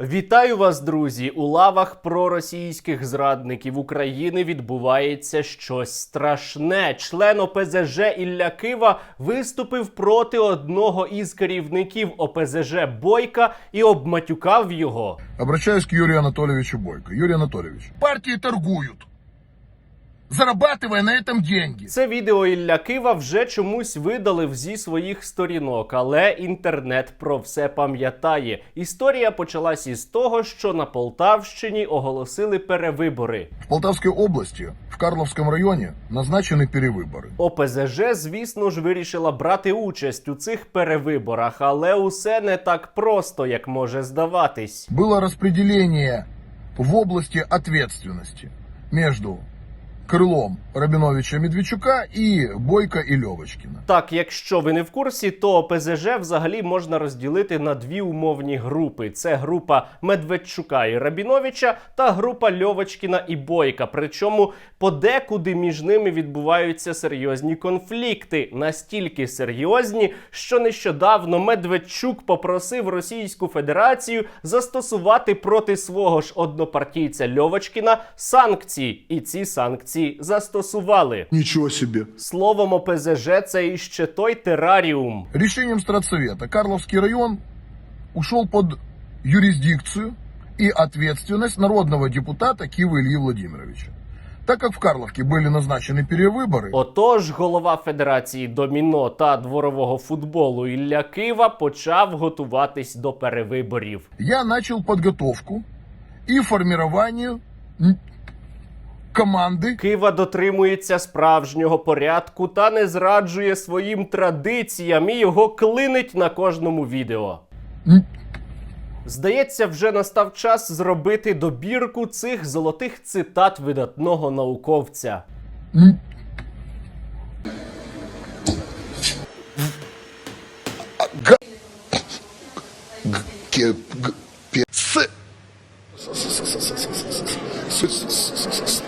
Вітаю вас, друзі! У лавах проросійських зрадників України відбувається щось страшне. Член ОПЗЖ Ілля Кива виступив проти одного із керівників ОПЗЖ Бойка і обматюкав його. Обращаюсь к Юрію Анатолійовичу Бойко. Юрій Анатолійович, партії торгуют, зарабатывая на этом деньги. Це відео Ілля Кива вже чомусь видалив зі своїх сторінок, але інтернет про все пам'ятає. Історія почалась із того, що на Полтавщині оголосили перевибори. В Полтавской области, в Карловском районе назначены перевыборы. ОПЗЖ, звісно ж, вирішила брати участь у цих перевиборах, але усе не так просто, як може здаватись. Было распределение в области ответственности между крылом Рабиновича Медведчука и Бойко и Левочкина. Так, якщо ви не в курсі, то ОПЗЖ взагалі можна розділити на дві умовні групи: це група Медведчука і Рабіновича та група Льовочкіна і Бойка. Причому подекуди між ними відбуваються серйозні конфлікти, настільки серйозні, що нещодавно Медведчук попросив Російську Федерацію застосувати проти свого ж однопартійця Льовочкіна санкції, і ці санкції Франції застосували. Нічого собі. Словом ОПЗЖ це іще той тераріум. Рішенням Страцвета Карловський район ушов під юрисдикцію і відповідальність народного депутата Ківи Ілії Владимировича. Так як в Карловці були назначені перевибори. Отож, голова Федерації доміно та дворового футболу Ілля Кива почав готуватись до перевиборів. Я почав підготовку і формування м, команды Кива дотримується справжнього порядку та не зраджує своїм традиціям і його клинить на кожному відео. м, Здається, вже настав час зробити добірку цих золотих цитат видатного науковця. м, с-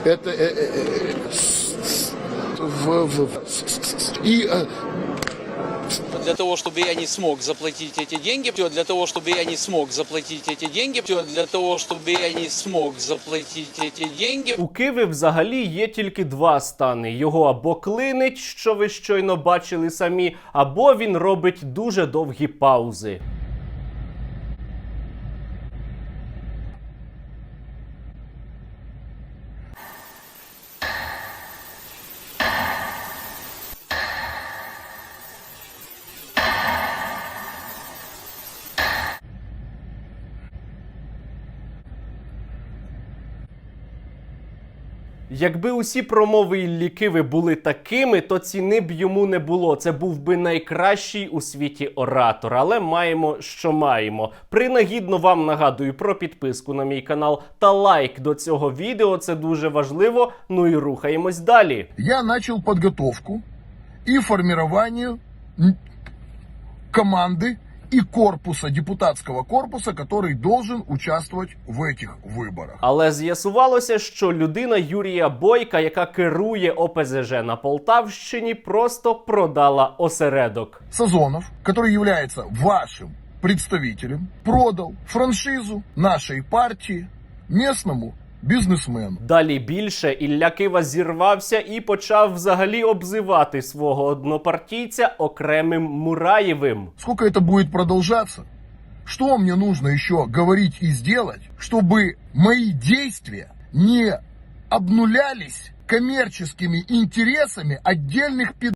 это э, э, э, с- с- в- в- с- с- с- и э, Для того, чтобы я не смог заплатить эти деньги, всё для того, чтобы я не смог заплатить эти деньги, всё для того, чтобы я не смог заплатить эти деньги, У Киви взагалі є тільки два стани: його або клинить, що ви щойно бачили самі, або він робить дуже довгі паузи. Якби усі промови Іллі Киви були такими, то ціни б йому не було. Це був би найкращий у світі оратор. Але маємо, що маємо. Принагідно вам нагадую про підписку на мій канал та лайк до цього відео. Це дуже важливо. Ну і рухаємось далі. я начал подготовку и формирование м, команды и корпуса, депутатского корпуса, который должен участвовать в этих выборах. Але з'ясувалося, що людина Юрія Бойка, яка керує ОПЗЖ на Полтавщині, просто продала осередок. Сазонов, который является вашим представителем, продал франшизу нашей партии местному Бізнесмен далі більше Ілля Кива зірвався і почав взагалі обзивати свого однопартійця окремим Мураєвим. Скільки це буде продовжатися? Що мені потрібно ще говорити і зробити, щоб мої дії не обнулялись комерчими інтересами віддільних під.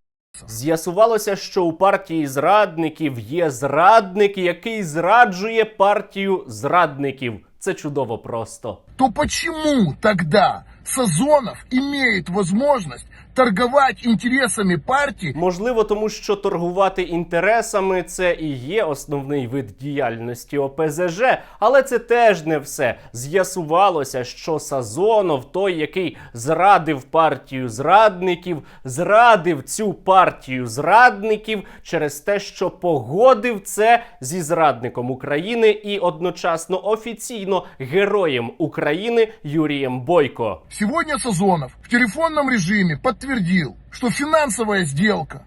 З'ясувалося, що у партії зрадників є зрадник, який зраджує партію зрадників. Це чудово просто. то почему тогда Сазонов имеет возможность торговать интересами партии Можливо, тому що торгувати інтересами це і є основний вид діяльності ОПЗЖ, але це теж не все. З'ясувалося, що Сазонов, той, який зрадив партію зрадників, зрадив цю партію зрадників через те, що погодив це зі зрадником України і одночасно офіційно героєм України Юрієм Бойко. Сегодня Сазонов в телефонном режиме подтвердил, что финансовая сделка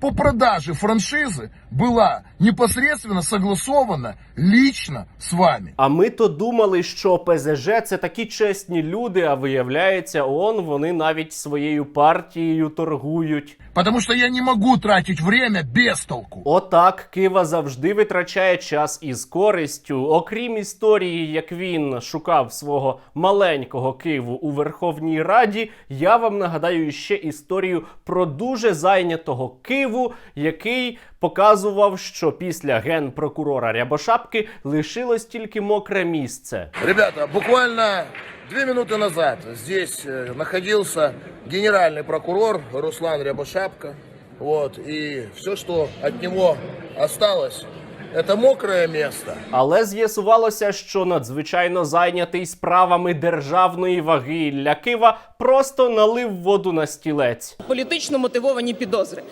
по продаже франшизы была непосредственно согласована лично с вами. А ми то думали, що ПЗЖ це такі чесні люди, а виявляється, он вони навіть своєю партією торгують. Потому что я не могу тратить время без толку. Отак Кива завжди витрачає час із користю. Окрім історії, як він шукав свого маленького Киву у Верховній Раді, я вам нагадаю ще історію про дуже зайнятого Киву, який показував, що після генпрокурора Рябошапки лишилось тільки мокре місце. Ребята, буквально две минуты назад здесь э, находился генеральный прокурор Руслан Рябошапка. Вот, и все, что от него осталось, это мокрое место. Але з'ясувалося, що надзвичайно зайнятий справами державної ваги Ілля Кива просто налив воду на стілець. політично мотивовані підозри.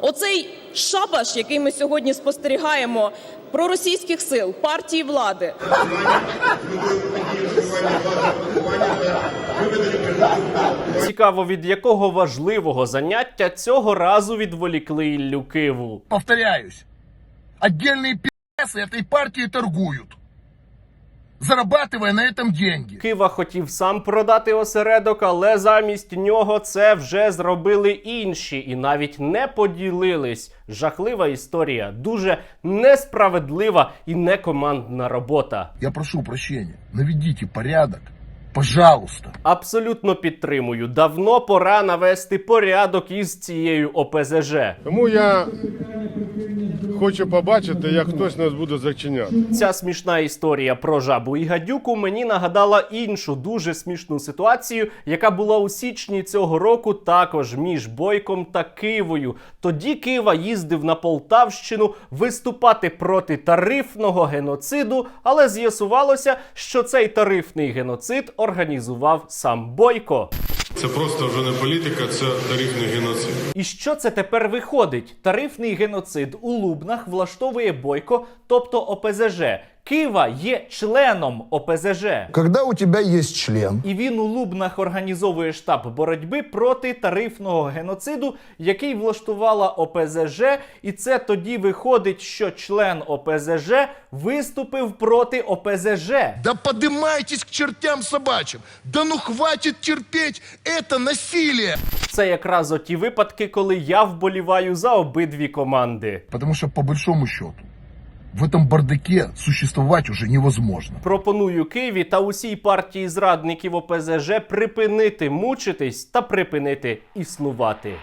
Оцей шабаш, який ми сьогодні спостерігаємо проросійських сил, партії влади, Цікаво, від якого важливого заняття цього разу відволікли Іллю Киву. Повторяюсь, отдельные пи***сы этой партии торгуют, зарабатывая на этом деньги. Кива хотів сам продати осередок, але замість нього це вже зробили інші і навіть не поділились. Жахлива історія, дуже несправедлива і некомандна робота. Я прошу прощения, наведите порядок, пожалуйста. Абсолютно підтримую. Давно пора навести порядок із цією ОПЗЖ. Тому я хочу побачити, як хтось нас буде зачиняти. Ця смішна історія про жабу і гадюку мені нагадала іншу дуже смішну ситуацію, яка була у січні цього року також між Бойком та Кивою. Тоді Кива їздив на Полтавщину виступати проти тарифного геноциду, але з'ясувалося, що цей тарифний геноцид організував сам Бойко. Це просто вже не політика, це тарифний геноцид. І що це тепер виходить? Тарифний геноцид у Лубнах влаштовує Бойко, тобто ОПЗЖ. Кива є членом ОПЗЖ. Когда у тебя есть член, І він у Лубнах організовує штаб боротьби проти тарифного геноциду, який влаштувала ОПЗЖ. І це тоді виходить, що член ОПЗЖ виступив проти ОПЗЖ. Да подымайтесь к чертям собачьим. Да ну хватит терпеть это насилие. Це якраз оті випадки, коли я вболіваю за обидві команди. Потому что по большому счету в этом бардаке существовать уже невозможно. Пропоную Києві та усій партії зрадників ОПЗЖ припинити мучитись та припинити існувати.